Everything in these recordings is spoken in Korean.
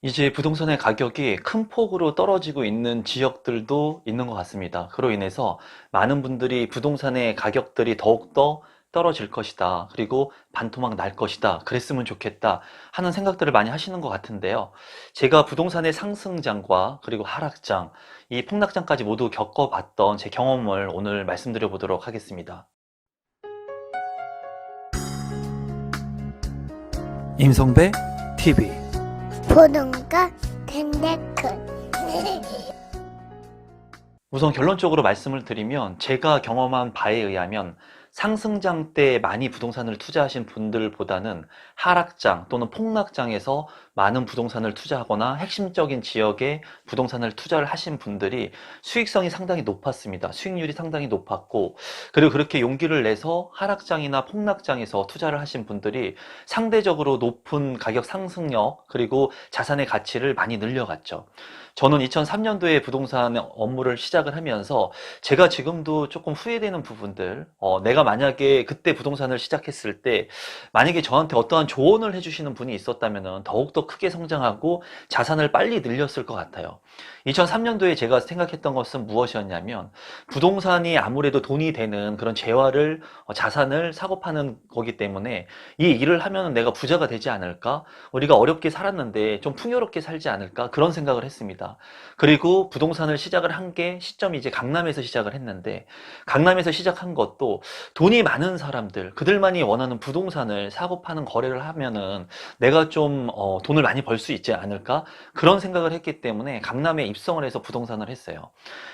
이제 부동산의 가격이 큰 폭으로 떨어지고 있는 지역들도 있는 것 같습니다. 그로 인해서 많은 분들이 부동산의 가격들이 더욱더 떨어질 것이다. 그리고 반토막 날 것이다. 그랬으면 좋겠다. 하는 생각들을 많이 하시는 것 같은데요. 제가 부동산의 상승장과 그리고 하락장, 이 폭락장까지 모두 겪어봤던 제 경험을 오늘 말씀드려 보도록 하겠습니다. 임성배 TV 보동과 텐데크 우선 결론적으로 말씀을 드리면 제가 경험한 바에 의하면 상승장 때 많이 부동산을 투자하신 분들보다는 하락장 또는 폭락장에서 많은 부동산을 투자하거나 핵심적인 지역에 부동산을 투자를 하신 분들이 수익성이 상당히 높았습니다. 수익률이 상당히 높았고 그리고 그렇게 용기를 내서 하락장이나 폭락장에서 투자를 하신 분들이 상대적으로 높은 가격 상승력 그리고 자산의 가치를 많이 늘려갔죠. 저는 2003년도에 부동산 업무를 시작을 하면서 제가 지금도 조금 후회되는 부분들, 어, 내가 만약에 그때 부동산을 시작했을 때 만약에 저한테 어떠한 조언을 해주시는 분이 있었다면 더욱더 크게 성장하고 자산을 빨리 늘렸을 것 같아요. 2003년도에 제가 생각했던 것은 무엇이었냐면 부동산이 아무래도 돈이 되는 그런 재화를 어, 자산을 사고 파는 거기 때문에 이 일을 하면 내가 부자가 되지 않을까? 우리가 어렵게 살았는데 좀 풍요롭게 살지 않을까? 그런 생각을 했습니다. 그리고 부동산을 시작을 한 게 시점이 이제 강남에서 시작을 했는데 강남에서 시작한 것도 돈이 많은 사람들, 그들만이 원하는 부동산을 사고 파는 거래를 하면은 내가 좀 어, 돈을 많이 벌 수 있지 않을까? 그런 생각을 했기 때문에 강남에 입성을 해서 부동산을 했어요.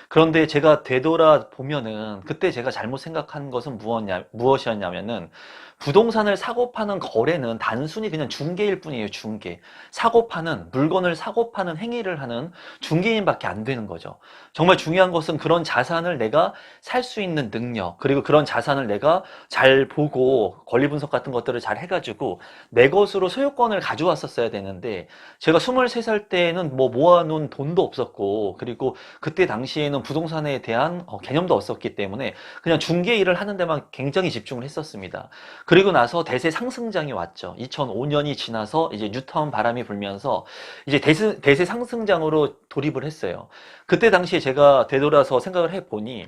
그런데 제가 되돌아 보면은 그때 제가 잘못 생각한 것은 무엇냐, 무엇이었냐면은 부동산을 사고 파는 거래는 단순히 그냥 중개일 뿐이에요, 중개. 사고 파는, 물건을 사고 파는 행위를 하는 중개인밖에 안 되는 거죠. 정말 중요한 것은 그런 자산을 내가 살 수 있는 능력, 그리고 그런 자산을 내가 잘 보고 권리 분석 같은 것들을 잘 해가지고 내 것으로 소유권을 가져왔었어야 되는데 제가 23살 때는 뭐 모아놓은 돈도 없었고 그리고 그때 당시에는 부동산에 대한 어, 개념도 없었기 때문에 그냥 중개 일을 하는 데만 굉장히 집중을 했었습니다. 그리고 나서 대세 상승장이 왔죠. 2005년이 지나서 이제 뉴타운 바람이 불면서 이제 대세, 대세 상승장으로 돌입을 했어요. 그때 당시에 제가 되돌아서 생각을 해보니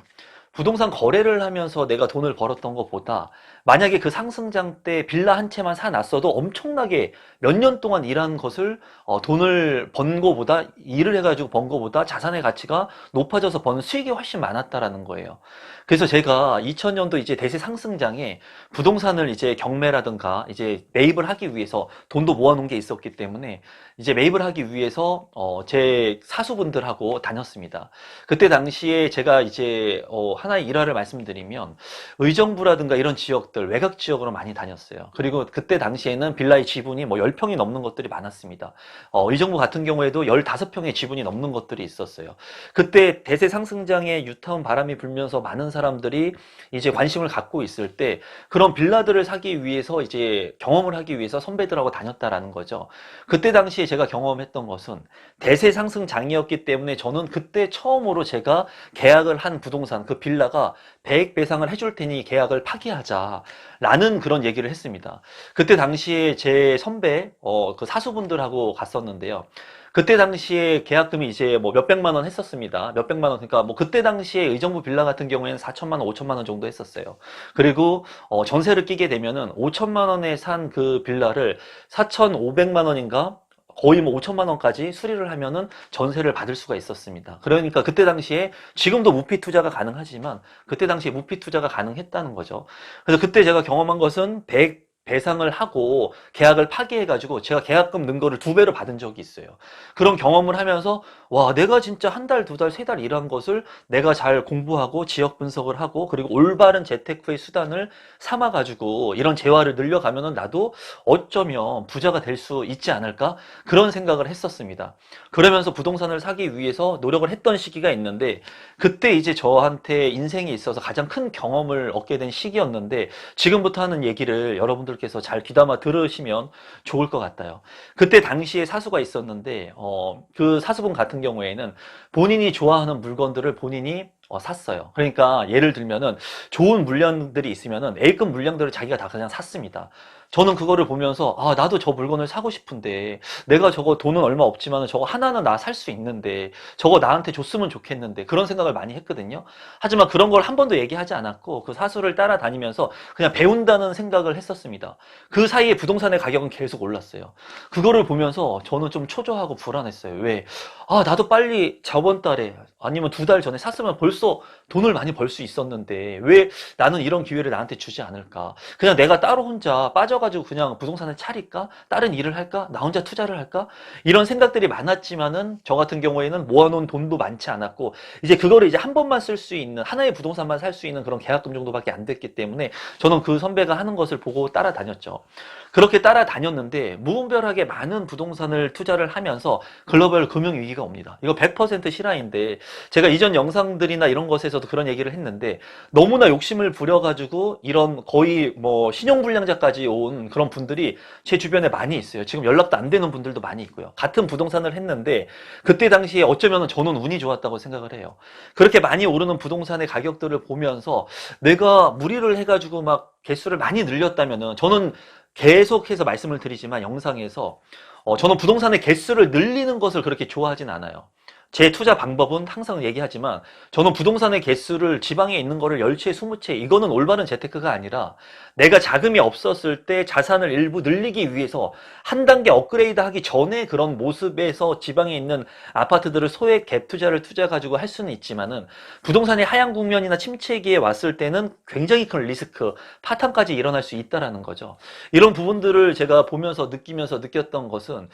부동산 거래를 하면서 내가 돈을 벌었던 것보다 만약에 그 상승장 때 빌라 한 채만 사놨어도 엄청나게 몇 년 동안 일한 것을 어, 돈을 번 거보다 일을 해가지고 번 거보다 자산의 가치가 높아져서 버는 수익이 훨씬 많았다라는 거예요. 그래서 제가 2000년도 이제 대세 상승장에 부동산을 이제 경매라든가 이제 매입을 하기 위해서 돈도 모아놓은 게 있었기 때문에 이제 매입을 하기 위해서 어, 제 사수분들하고 다녔습니다. 그때 당시에 제가 이제 어, 하나의 일화를 말씀드리면 의정부라든가 이런 지역들 외곽 지역으로 많이 다녔어요. 그리고 그때 당시에는 빌라의 지분이 뭐 10평이 넘는 것들이 많았습니다. 어, 의정부 같은 경우에도 15평의 지분이 넘는 것들이 있었어요. 그때 대세 상승장에 유타운 바람이 불면서 많은 사람들이 이제 관심을 갖고 있을 때 그런 빌라들을 사기 위해서 이제 경험을 하기 위해서 선배들하고 다녔다라는 거죠. 그때 당시에 제가 경험했던 것은 대세 상승장이었기 때문에 저는 그때 처음으로 제가 계약을 한 부동산 그 빌라가 배액 배상을 해줄 테니 계약을 파기하자 라는 그런 얘기를 했습니다. 그때 당시에 제 선배 어, 그 사수분들하고 갔었는데요. 그때 당시에 계약금이 이제 뭐 몇백만 원 했었습니다. 몇백만 원. 그러니까 뭐 그때 당시에 의정부 빌라 같은 경우에는 4천만 원, 5천만 원 정도 했었어요. 그리고 어, 전세를 끼게 되면은 5천만 원에 산 그 빌라를 4,500만 원인가 거의 뭐 5천만 원까지 수리를 하면은 전세를 받을 수가 있었습니다. 그러니까 그때 당시에 지금도 무피 투자가 가능하지만 그때 당시에 무피 투자가 가능했다는 거죠. 그래서 그때 제가 경험한 것은 100 배상을 하고 계약을 파기해가지고 제가 계약금 는 거를 두 배로 받은 적이 있어요. 그런 경험을 하면서 와 내가 진짜 한 달, 두 달, 세 달 일한 것을 내가 잘 공부하고 지역 분석을 하고 그리고 올바른 재테크 후의 수단을 삼아가지고 이런 재화를 늘려가면은 나도 어쩌면 부자가 될 수 있지 않을까 그런 생각을 했었습니다. 그러면서 부동산을 사기 위해서 노력을 했던 시기가 있는데 그때 이제 저한테 인생에 있어서 가장 큰 경험을 얻게 된 시기였는데 지금부터 하는 얘기를 여러분들 께서 잘 귀담아 들으시면 좋을 것 같아요. 그때 당시에 사수가 있었는데 어, 그 사수분 같은 경우에는 본인이 좋아하는 물건들을 본인이 어, 샀어요. 그러니까 예를 들면은 좋은 물량들이 있으면은 A급 물량들을 자기가 다 그냥 샀습니다. 저는 그거를 보면서 아 나도 저 물건을 사고 싶은데 내가 저거 돈은 얼마 없지만 저거 하나는 나 살 수 있는데 저거 나한테 줬으면 좋겠는데 그런 생각을 많이 했거든요. 하지만 그런 걸 한 번도 얘기하지 않았고 그 사수를 따라다니면서 그냥 배운다는 생각을 했었습니다. 그 사이에 부동산의 가격은 계속 올랐어요. 그거를 보면서 저는 좀 초조하고 불안했어요. 왜? 아, 나도 빨리 저번 달에 아니면 두 달 전에 샀으면 벌써 돈을 많이 벌 수 있었는데 왜 나는 이런 기회를 나한테 주지 않을까? 그냥 내가 따로 혼자 빠져가지고 그냥 부동산을 차릴까? 다른 일을 할까? 나 혼자 투자를 할까? 이런 생각들이 많았지만은 저 같은 경우에는 모아놓은 돈도 많지 않았고 이제 그거를 이제 한 번만 쓸 수 있는 하나의 부동산만 살 수 있는 그런 계약금 정도밖에 안 됐기 때문에 저는 그 선배가 하는 것을 보고 따라다녔죠. 그렇게 따라다녔는데 무분별하게 많은 부동산을 투자를 하면서 글로벌 금융 위기가 옵니다. 이거 100% 실화인데 제가 이전 영상들이나 이런 것에서도 그런 얘기를 했는데 너무나 욕심을 부려가지고 이런 거의 뭐 신용불량자까지 온 그런 분들이 제 주변에 많이 있어요. 지금 연락도 안 되는 분들도 많이 있고요. 같은 부동산을 했는데 그때 당시에 어쩌면 저는 운이 좋았다고 생각을 해요. 그렇게 많이 오르는 부동산의 가격들을 보면서 내가 무리를 해가지고 막 개수를 많이 늘렸다면은 저는 계속해서 말씀을 드리지만 영상에서 어, 저는 부동산의 개수를 늘리는 것을 그렇게 좋아하진 않아요. 제 투자 방법은 항상 얘기하지만 저는 부동산의 개수를 지방에 있는 거를 10채, 20채 이거는 올바른 재테크가 아니라 내가 자금이 없었을 때 자산을 일부 늘리기 위해서 한 단계 업그레이드 하기 전에 그런 모습에서 지방에 있는 아파트들을 소액 갭 투자를 투자 가지고 할 수는 있지만은 부동산의 하향 국면이나 침체기에 왔을 때는 굉장히 큰 리스크, 파탄까지 일어날 수 있다라는 거죠. 이런 부분들을 제가 보면서 느끼면서 느꼈던 것은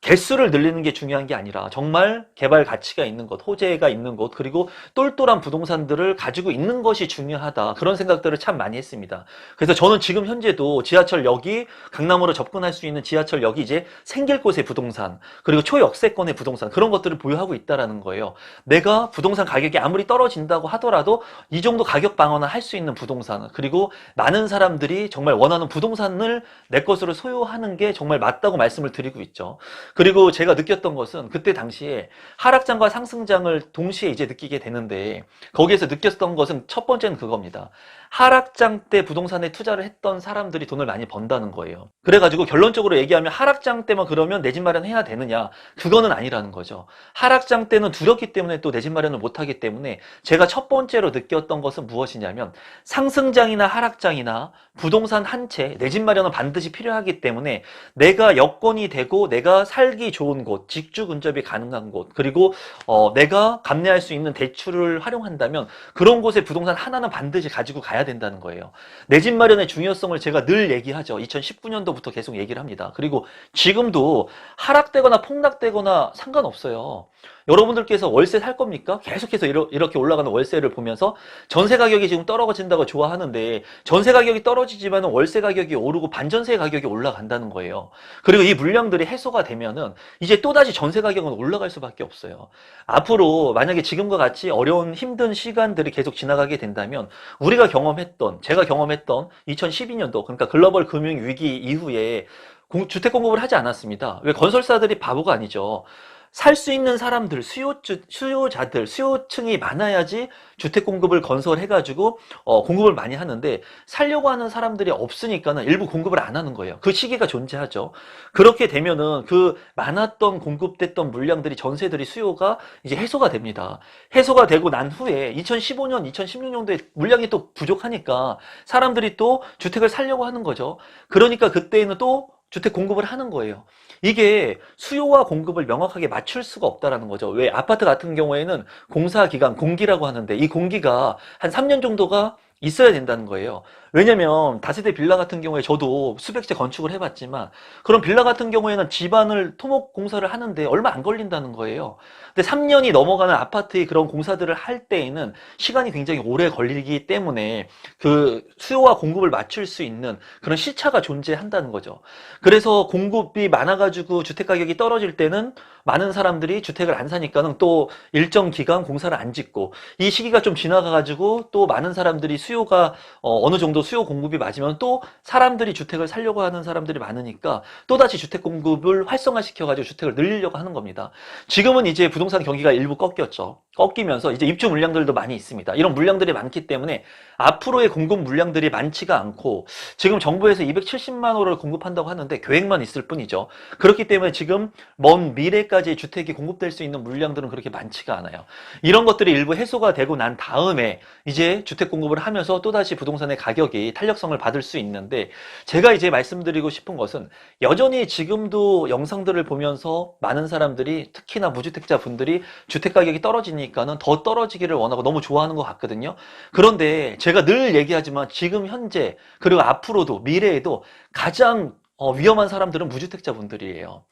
개수를 늘리는 게 중요한 게 아니라 정말 개발 가치 가 있는 것, 호재가 있는 것, 그리고 똘똘한 부동산들을 가지고 있는 것이 중요하다. 그런 생각들을 참 많이 했습니다. 그래서 저는 지금 현재도 지하철역이 강남으로 접근할 수 있는 지하철역이 이제 생길 곳의 부동산, 그리고 초역세권의 부동산, 그런 것들을 보유하고 있다라는 거예요. 내가 부동산 가격이 아무리 떨어진다고 하더라도 이 정도 가격 방어는 할수 있는 부동산, 그리고 많은 사람들이 정말 원하는 부동산을 내 것으로 소유하는 게 정말 맞다고 말씀을 드리고 있죠. 그리고 제가 느꼈던 것은 그때 당시에 하락 장과 상승장을 동시에 이제 느끼게 되는데 거기에서 느꼈던 것은 첫 번째는 그겁니다. 하락장 때 부동산에 투자를 했던 사람들이 돈을 많이 번다는 거예요. 그래가지고 결론적으로 얘기하면 하락장 때만 그러면 내 집 마련해야 되느냐? 그거는 아니라는 거죠. 하락장 때는 두렵기 때문에 또 내 집 마련을 못하기 때문에 제가 첫 번째로 느꼈던 것은 무엇이냐면 상승장이나 하락장이나 부동산 한 채 내 집 마련은 반드시 필요하기 때문에 내가 여건이 되고 내가 살기 좋은 곳, 직주 근접이 가능한 곳, 그리고 어, 내가 감내할 수 있는 대출을 활용한다면 그런 곳에 부동산 하나는 반드시 가지고 가야 된다는 거예요. 내 집 마련의 중요성을 제가 늘 얘기하죠. 2019년도부터 계속 얘기를 합니다. 그리고 지금도 하락되거나 폭락되거나 상관없어요. 여러분들께서 월세 살 겁니까? 계속해서 이렇게 올라가는 월세를 보면서 전세 가격이 지금 떨어진다고 좋아하는데 전세 가격이 떨어지지만 월세 가격이 오르고 반전세 가격이 올라간다는 거예요. 그리고 이 물량들이 해소가 되면은 이제 또다시 전세 가격은 올라갈 수밖에 없어요. 앞으로 만약에 지금과 같이 어려운 힘든 시간들이 계속 지나가게 된다면 우리가 경험했던 제가 경험했던 2012년도 그러니까 글로벌 금융 위기 이후에 공- 주택 공급을 하지 않았습니다. 왜 건설사들이 바보가 아니죠. 살 수 있는 사람들, 수요주, 수요자들, 수요층이 많아야지 주택 공급을 건설해가지고 어, 공급을 많이 하는데 살려고 하는 사람들이 없으니까는 일부 공급을 안 하는 거예요. 그 시기가 존재하죠. 그렇게 되면은 그 많았던 공급됐던 물량들이 전세들이 수요가 이제 해소가 됩니다. 해소가 되고 난 후에 2015년, 2016년도에 물량이 또 부족하니까 사람들이 또 주택을 살려고 하는 거죠. 그러니까 그때는 또 주택 공급을 하는 거예요. 이게 수요와 공급을 명확하게 맞출 수가 없다라는 거죠. 왜 아파트 같은 경우에는 공사 기간 공기라고 하는데 이 공기가 한 3년 정도가 있어야 된다는 거예요. 왜냐면 다세대 빌라 같은 경우에 저도 수백 채 건축을 해봤지만 그런 빌라 같은 경우에는 집안을 토목 공사를 하는데 얼마 안 걸린다는 거예요. 근데 3년이 넘어가는 아파트의 그런 공사들을 할 때에는 시간이 굉장히 오래 걸리기 때문에 그 수요와 공급을 맞출 수 있는 그런 시차가 존재한다는 거죠. 그래서 공급이 많아가지고 주택 가격이 떨어질 때는 많은 사람들이 주택을 안 사니까는 또 일정 기간 공사를 안 짓고 이 시기가 좀 지나가가지고 또 많은 사람들이 수요가 어, 느 정도 수요 공급이 맞으면 또 사람들이 주택을 살려고 하는 사람들이 많으니까 또다시 주택 공급을 활성화시켜가지고 주택을 늘리려고 하는 겁니다. 지금은 이제 부동산 경기가 일부 꺾였죠. 꺾이면서 이제 입주 물량들도 많이 있습니다. 이런 물량들이 많기 때문에 앞으로의 공급 물량들이 많지가 않고 지금 정부에서 270만 호를 공급한다고 하는데 계획만 있을 뿐이죠. 그렇기 때문에 지금 먼 미래까지 주택이 공급될 수 있는 물량들은 그렇게 많지가 않아요. 이런 것들이 일부 해소가 되고 난 다음에 이제 주택 공급을 하면서 또다시 부동산의 가격이 탄력성을 받을 수 있는데 제가 이제 말씀드리고 싶은 것은 여전히 지금도 영상들을 보면서 많은 사람들이 특히나 무주택자 분들이 주택 가격이 떨어지니까는 더 떨어지기를 원하고 너무 좋아하는 것 같거든요. 그런데 제가 늘 얘기하지만 지금 현재 그리고 앞으로도 미래에도 가장 어, 위험한 사람들은 무주택자 분들이에요.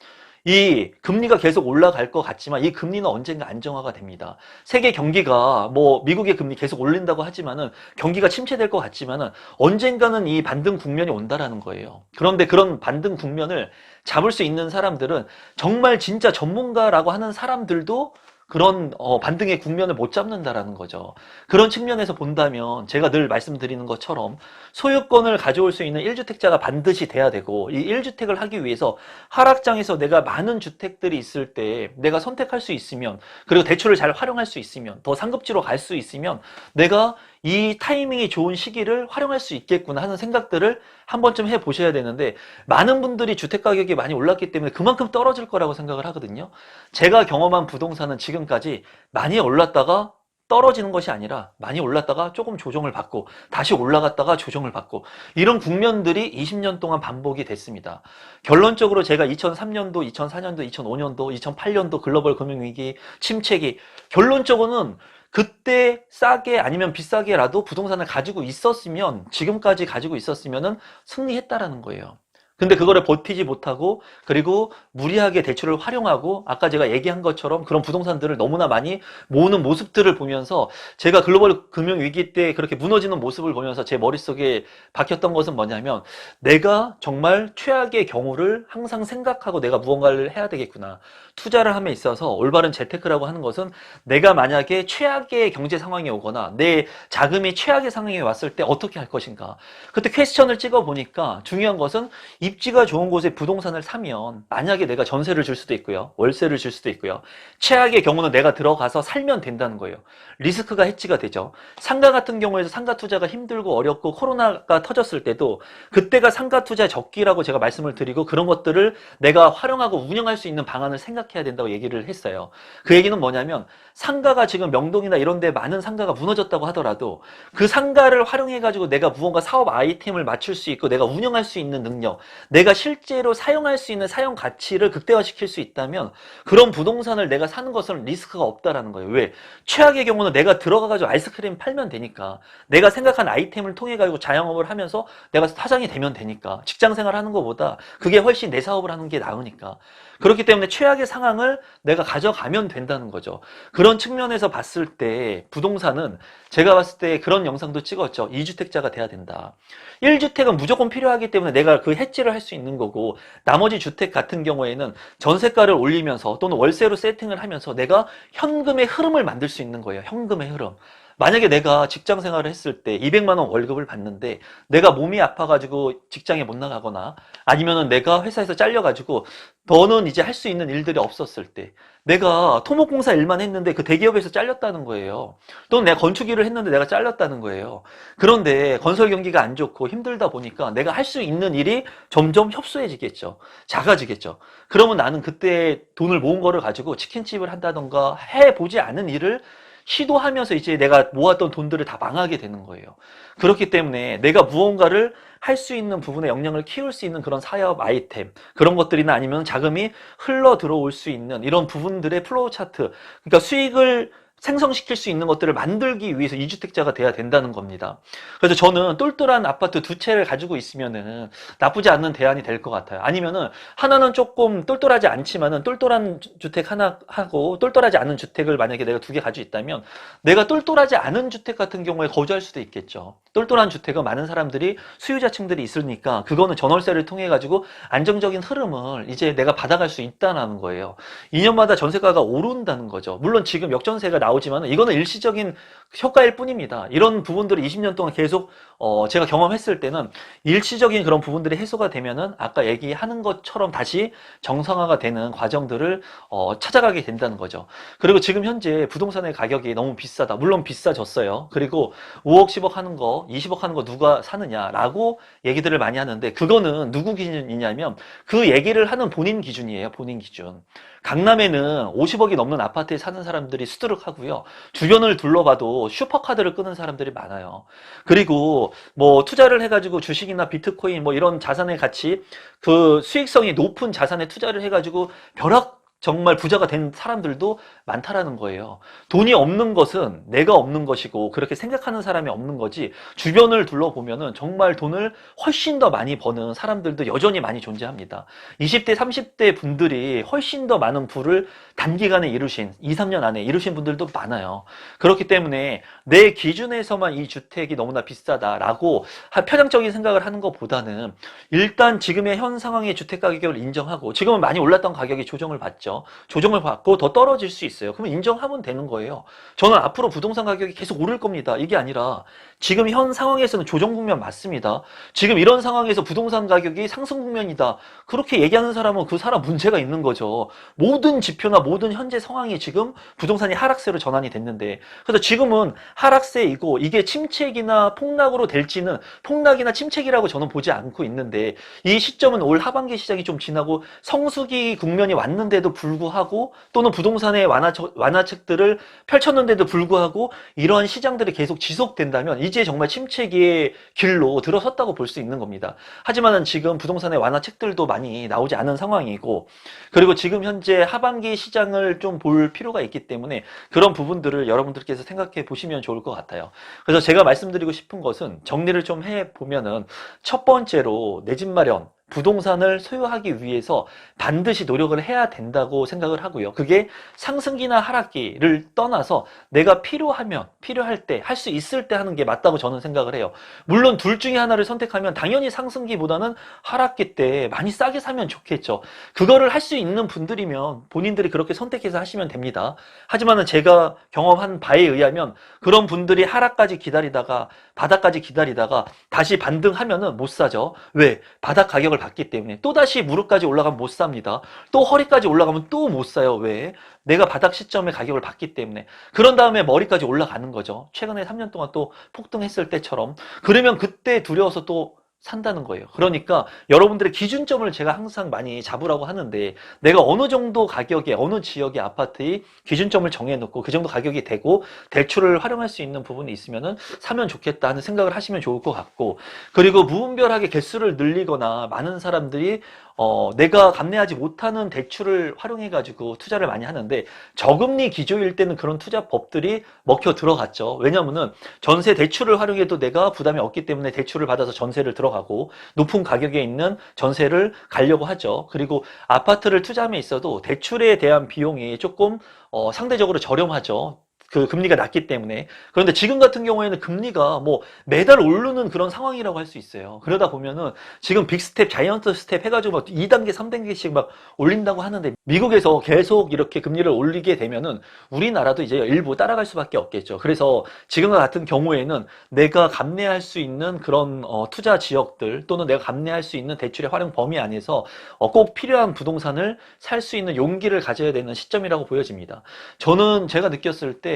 이 금리가 계속 올라갈 것 같지만 이 금리는 언젠가 안정화가 됩니다. 세계 경기가 뭐 미국의 금리 계속 올린다고 하지만은 경기가 침체될 것 같지만은 언젠가는 이 반등 국면이 온다라는 거예요. 그런데 그런 반등 국면을 잡을 수 있는 사람들은 정말 진짜 전문가라고 하는 사람들도 그런 어, 반등의 국면을 못 잡는다라는 거죠. 그런 측면에서 본다면 제가 늘 말씀드리는 것처럼 소유권을 가져올 수 있는 1주택자가 반드시 돼야 되고 이 1주택을 하기 위해서 하락장에서 내가 많은 주택들이 있을 때 내가 선택할 수 있으면 그리고 대출을 잘 활용할 수 있으면 더 상급지로 갈 수 있으면 내가 이 타이밍이 좋은 시기를 활용할 수 있겠구나 하는 생각들을 한 번쯤 해 보셔야 되는데 많은 분들이 주택 가격이 많이 올랐기 때문에 그만큼 떨어질 거라고 생각을 하거든요. 제가 경험한 부동산은 지금까지 많이 올랐다가 떨어지는 것이 아니라 많이 올랐다가 조금 조정을 받고 다시 올라갔다가 조정을 받고 이런 국면들이 20년 동안 반복이 됐습니다. 결론적으로 제가 2003년도, 2004년도, 2005년도, 2008년도 글로벌 금융위기, 침체기 결론적으로는 그때 싸게 아니면 비싸게라도 부동산을 가지고 있었으면 지금까지 가지고 있었으면은 승리했다라는 거예요. 근데 그거를 버티지 못하고 그리고 무리하게 대출을 활용하고 아까 제가 얘기한 것처럼 그런 부동산들을 너무나 많이 모으는 모습들을 보면서 제가 글로벌 금융 위기 때 그렇게 무너지는 모습을 보면서 제 머릿속에 박혔던 것은 뭐냐면 내가 정말 최악의 경우를 항상 생각하고 내가 무언가를 해야 되겠구나. 투자를 함에 있어서 올바른 재테크라고 하는 것은 내가 만약에 최악의 경제 상황이 오거나 내 자금이 최악의 상황에 왔을 때 어떻게 할 것인가. 그때 퀘스천을 찍어 보니까 중요한 것은 입지가 좋은 곳에 부동산을 사면 만약에 내가 전세를 줄 수도 있고요. 월세를 줄 수도 있고요. 최악의 경우는 내가 들어가서 살면 된다는 거예요. 리스크가 해지가 되죠. 상가 같은 경우에도 상가 투자가 힘들고 어렵고 코로나가 터졌을 때도 그때가 상가 투자 적기라고 제가 말씀을 드리고 그런 것들을 내가 활용하고 운영할 수 있는 방안을 생각해야 된다고 얘기를 했어요. 그 얘기는 뭐냐면 상가가 지금 명동이나 이런 데 많은 상가가 무너졌다고 하더라도 그 상가를 활용해 가지고 내가 무언가 사업 아이템을 맞출 수 있고 내가 운영할 수 있는 능력 내가 실제로 사용할 수 있는 사용 가치를 극대화시킬 수 있다면 그런 부동산을 내가 사는 것은 리스크가 없다라는 거예요. 왜? 최악의 경우는 내가 들어가가지고 아이스크림 팔면 되니까 내가 생각한 아이템을 통해 가지고 자영업을 하면서 내가 사장이 되면 되니까 직장 생활 하는 것보다 그게 훨씬 내 사업을 하는 게 나으니까 그렇기 때문에 최악의 상황을 내가 가져가면 된다는 거죠. 그런 측면에서 봤을 때 부동산은 제가 봤을 때 그런 영상도 찍었죠. 2주택자가 돼야 된다. 1주택은 무조건 필요하기 때문에 내가 그 해지를 할 수 있는 거고 나머지 주택 같은 경우에는 전세가를 올리면서 또는 월세로 세팅을 하면서 내가 현금의 흐름을 만들 수 있는 거예요. 현금의 흐름. 만약에 내가 직장 생활을 했을 때 200만 원 월급을 받는데 내가 몸이 아파가지고 직장에 못 나가거나 아니면은 내가 회사에서 잘려가지고 더는 이제 할 수 있는 일들이 없었을 때 내가 토목공사 일만 했는데 그 대기업에서 잘렸다는 거예요. 또는 내가 건축 일을 했는데 내가 잘렸다는 거예요. 그런데 건설 경기가 안 좋고 힘들다 보니까 내가 할 수 있는 일이 점점 협소해지겠죠. 작아지겠죠. 그러면 나는 그때 돈을 모은 거를 가지고 치킨집을 한다던가 해보지 않은 일을 시도하면서 이제 내가 모았던 돈들을 다 망하게 되는 거예요. 그렇기 때문에 내가 무언가를 할 수 있는 부분에 역량을 키울 수 있는 그런 사업 아이템, 그런 것들이나 아니면 자금이 흘러 들어올 수 있는 이런 부분들의 플로우 차트, 그러니까 수익을 생성시킬 수 있는 것들을 만들기 위해서 이주택자가 돼야 된다는 겁니다. 그래서 저는 똘똘한 아파트 두 채를 가지고 있으면은 나쁘지 않는 대안이 될 것 같아요. 아니면은 하나는 조금 똘똘하지 않지만은 똘똘한 주- 주택 하나 하고 똘똘하지 않은 주택을 만약에 내가 두 개 가지고 있다면 내가 똘똘하지 않은 주택 같은 경우에 거주할 수도 있겠죠. 똘똘한 주택은 많은 사람들이 수요자층들이 있으니까 그거는 전월세를 통해 가지고 안정적인 흐름을 이제 내가 받아갈 수 있다는 거예요. 2년마다 전세가가 오른다는 거죠. 물론 지금 역전세가 나오지만 이거는 일시적인 효과일 뿐입니다. 이런 부분들을 20년 동안 계속 어, 제가 경험했을 때는 일시적인 그런 부분들이 해소가 되면은 아까 얘기하는 것처럼 다시 정상화가 되는 과정들을 어, 찾아가게 된다는 거죠. 그리고 지금 현재 부동산의 가격이 너무 비싸다. 물론 비싸졌어요. 그리고 5억, 10억 하는 거, 20억 하는 거 누가 사느냐라고 얘기들을 많이 하는데 그거는 누구 기준이냐면 그 얘기를 하는 본인 기준이에요. 본인 기준. 강남에는 50억이 넘는 아파트에 사는 사람들이 수두룩하고요. 주변을 둘러봐도 슈퍼카드를 끄는 사람들이 많아요. 그리고 뭐 투자를 해가지고 주식이나 비트코인 뭐 이런 자산의 가치 그 수익성이 높은 자산에 투자를 해가지고 벼락 정말 부자가 된 사람들도 많다라는 거예요. 돈이 없는 것은 내가 없는 것이고 그렇게 생각하는 사람이 없는 거지 주변을 둘러보면은 정말 돈을 훨씬 더 많이 버는 사람들도 여전히 많이 존재합니다. 20대, 30대 분들이 훨씬 더 많은 부를 단기간에 이루신 2, 3년 안에 이루신 분들도 많아요. 그렇기 때문에 내 기준에서만 이 주택이 너무나 비싸다라고 한 편향적인 생각을 하는 것보다는 일단 지금의 현 상황의 주택 가격을 인정하고 지금은 많이 올랐던 가격이 조정을 받죠. 조정을 받고 더 떨어질 수 있어요. 그러면 인정하면 되는 거예요. 저는 앞으로 부동산 가격이 계속 오를 겁니다. 이게 아니라 지금 현 상황에서는 조정 국면 맞습니다. 지금 이런 상황에서 부동산 가격이 상승 국면이다. 그렇게 얘기하는 사람은 그 사람 문제가 있는 거죠. 모든 지표나 모든 현재 상황이 지금 부동산이 하락세로 전환이 됐는데 그래서 지금은 하락세이고 이게 침체기나 폭락으로 될지는 폭락이나 침체기라고 저는 보지 않고 있는데 이 시점은 올 하반기 시장이 좀 지나고 성수기 국면이 왔는데도 불구하고 또는 부동산의 완화, 완화책들을 펼쳤는데도 불구하고 이러한 시장들이 계속 지속된다면 이제 정말 침체기의 길로 들어섰다고 볼 수 있는 겁니다. 하지만은 지금 부동산의 완화책들도 많이 나오지 않은 상황이고 그리고 지금 현재 하반기 시장을 좀 볼 필요가 있기 때문에 그런 부분들을 여러분들께서 생각해 보시면 좋을 것 같아요. 그래서 제가 말씀드리고 싶은 것은 정리를 좀 해 보면은 첫 번째로 내 집 마련 부동산을 소유하기 위해서 반드시 노력을 해야 된다고 생각을 하고요. 그게 상승기나 하락기를 떠나서 내가 필요하면, 필요할 때, 할 수 있을 때 하는 게 맞다고 저는 생각을 해요. 물론 둘 중에 하나를 선택하면 당연히 상승기보다는 하락기 때 많이 싸게 사면 좋겠죠. 그거를 할 수 있는 분들이면 본인들이 그렇게 선택해서 하시면 됩니다. 하지만은 제가 경험한 바에 의하면 그런 분들이 하락까지 기다리다가 바닥까지 기다리다가 다시 반등하면은 못 사죠. 왜? 바닥 가격을 받기 때문에 또다시 무릎까지 올라가면 못 삽니다. 또 허리까지 올라가면 또 못 사요. 왜? 내가 바닥 시점에 가격을 받기 때문에. 그런 다음에 머리까지 올라가는 거죠. 최근에 3년 동안 또 폭등했을 때처럼. 그러면 그때 두려워서 또 산다는 거예요. 그러니까 여러분들의 기준점을 제가 항상 많이 잡으라고 하는데 내가 어느 정도 가격에 어느 지역의 아파트의 기준점을 정해놓고 그 정도 가격이 되고 대출을 활용할 수 있는 부분이 있으면은 사면 좋겠다 하는 생각을 하시면 좋을 것 같고 그리고 무분별하게 개수를 늘리거나 많은 사람들이 어, 내가 감내하지 못하는 대출을 활용해 가지고 투자를 많이 하는데 저금리 기조일 때는 그런 투자 법들이 먹혀 들어갔죠. 왜냐면은 전세 대출을 활용해도 내가 부담이 없기 때문에 대출을 받아서 전세를 들어 가고 높은 가격에 있는 전세를 가려고 하죠. 그리고 아파트를 투자함에 있어도 대출에 대한 비용이 조금 어, 상대적으로 저렴하죠. 그 금리가 낮기 때문에 그런데 지금 같은 경우에는 금리가 뭐 매달 오르는 그런 상황이라고 할 수 있어요. 그러다 보면은 지금 빅스텝, 자이언트 스텝 해가지고 막 2단계, 3단계씩 막 올린다고 하는데 미국에서 계속 이렇게 금리를 올리게 되면은 우리나라도 이제 일부 따라갈 수밖에 없겠죠. 그래서 지금과 같은 경우에는 내가 감내할 수 있는 그런 어, 투자 지역들 또는 내가 감내할 수 있는 대출의 활용 범위 안에서 어, 꼭 필요한 부동산을 살 수 있는 용기를 가져야 되는 시점이라고 보여집니다. 저는 제가 느꼈을 때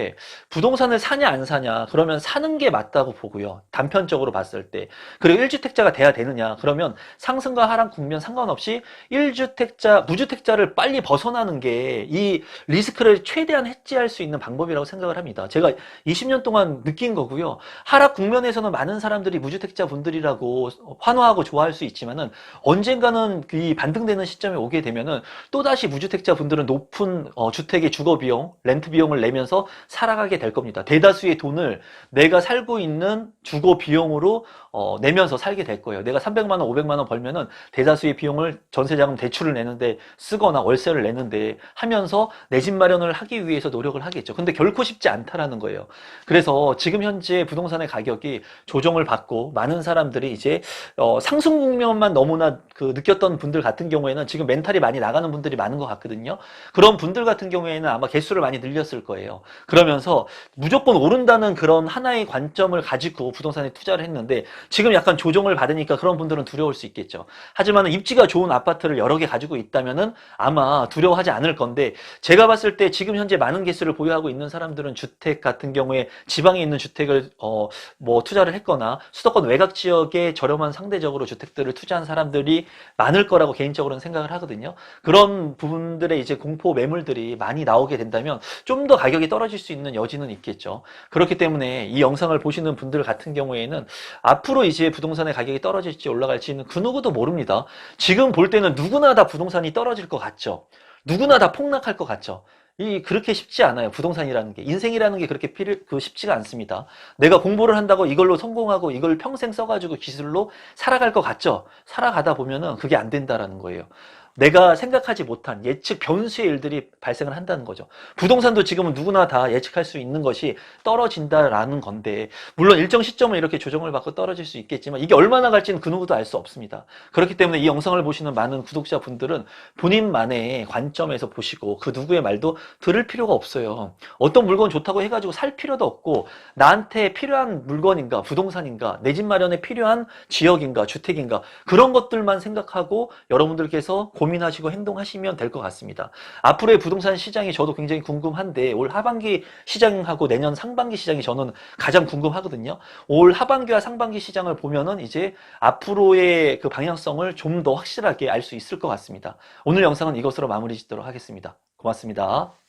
부동산을 사냐 안 사냐 그러면 사는 게 맞다고 보고요. 단편적으로 봤을 때. 그리고 1주택자가 돼야 되느냐 그러면 상승과 하락 국면 상관없이 1주택자, 무주택자를 빨리 벗어나는 게 이 리스크를 최대한 해지할 수 있는 방법이라고 생각을 합니다. 제가 20년 동안 느낀 거고요. 하락 국면에서는 많은 사람들이 무주택자 분들이라고 환호하고 좋아할 수 있지만은 언젠가는 이 반등되는 시점에 오게 되면은 또다시 무주택자 분들은 높은 어, 주택의 주거 비용, 렌트 비용을 내면서 살아가게 될 겁니다. 대다수의 돈을 내가 살고 있는 주거 비용으로 어, 내면서 살게 될 거예요. 내가 300만 원, 500만 원 벌면은 대다수의 비용을 전세자금 대출을 내는데 쓰거나 월세를 내는데 하면서 내 집 마련을 하기 위해서 노력을 하겠죠. 근데 결코 쉽지 않다라는 거예요. 그래서 지금 현재 부동산의 가격이 조정을 받고 많은 사람들이 이제 어, 상승 국면만 너무나 그 느꼈던 분들 같은 경우에는 지금 멘탈이 많이 나가는 분들이 많은 것 같거든요. 그런 분들 같은 경우에는 아마 개수를 많이 늘렸을 거예요. 그러면서 무조건 오른다는 그런 하나의 관점을 가지고 부동산에 투자를 했는데 지금 약간 조정을 받으니까 그런 분들은 두려울 수 있겠죠. 하지만 입지가 좋은 아파트를 여러 개 가지고 있다면은 아마 두려워하지 않을 건데 제가 봤을 때 지금 현재 많은 개수를 보유하고 있는 사람들은 주택 같은 경우에 지방에 있는 주택을 어 뭐 투자를 했거나 수도권 외곽 지역에 저렴한 상대적으로 주택들을 투자한 사람들이 많을 거라고 개인적으로는 생각을 하거든요. 그런 부분들의 이제 공포 매물들이 많이 나오게 된다면 좀 더 가격이 떨어질 수 있는 여지는 있겠죠. 그렇기 때문에 이 영상을 보시는 분들 같은 경우에는 앞으로 이제 부동산의 가격이 떨어질지 올라갈지는 그 누구도 모릅니다. 지금 볼 때는 누구나 다 부동산이 떨어질 것 같죠. 누구나 다 폭락할 것 같죠. 이 그렇게 쉽지 않아요. 부동산이라는 게 인생이라는 게 그렇게 필요 그 쉽지가 않습니다. 내가 공부를 한다고 이걸로 성공하고 이걸 평생 써가지고 기술로 살아갈 것 같죠. 살아가다 보면은 그게 안 된다라는 거예요. 내가 생각하지 못한 예측 변수의 일들이 발생을 한다는 거죠. 부동산도 지금은 누구나 다 예측할 수 있는 것이 떨어진다라는 건데, 물론 일정 시점은 이렇게 조정을 받고 떨어질 수 있겠지만, 이게 얼마나 갈지는 그 누구도 알 수 없습니다. 그렇기 때문에 이 영상을 보시는 많은 구독자분들은 본인만의 관점에서 보시고, 그 누구의 말도 들을 필요가 없어요. 어떤 물건 좋다고 해가지고 살 필요도 없고, 나한테 필요한 물건인가, 부동산인가, 내 집 마련에 필요한 지역인가, 주택인가, 그런 것들만 생각하고 여러분들께서 고민하시고 행동하시면 될 것 같습니다. 앞으로의 부동산 시장이 저도 굉장히 궁금한데 올 하반기 시장하고 내년 상반기 시장이 저는 가장 궁금하거든요. 올 하반기와 상반기 시장을 보면은 이제 앞으로의 그 방향성을 좀 더 확실하게 알 수 있을 것 같습니다. 오늘 영상은 이것으로 마무리 짓도록 하겠습니다. 고맙습니다.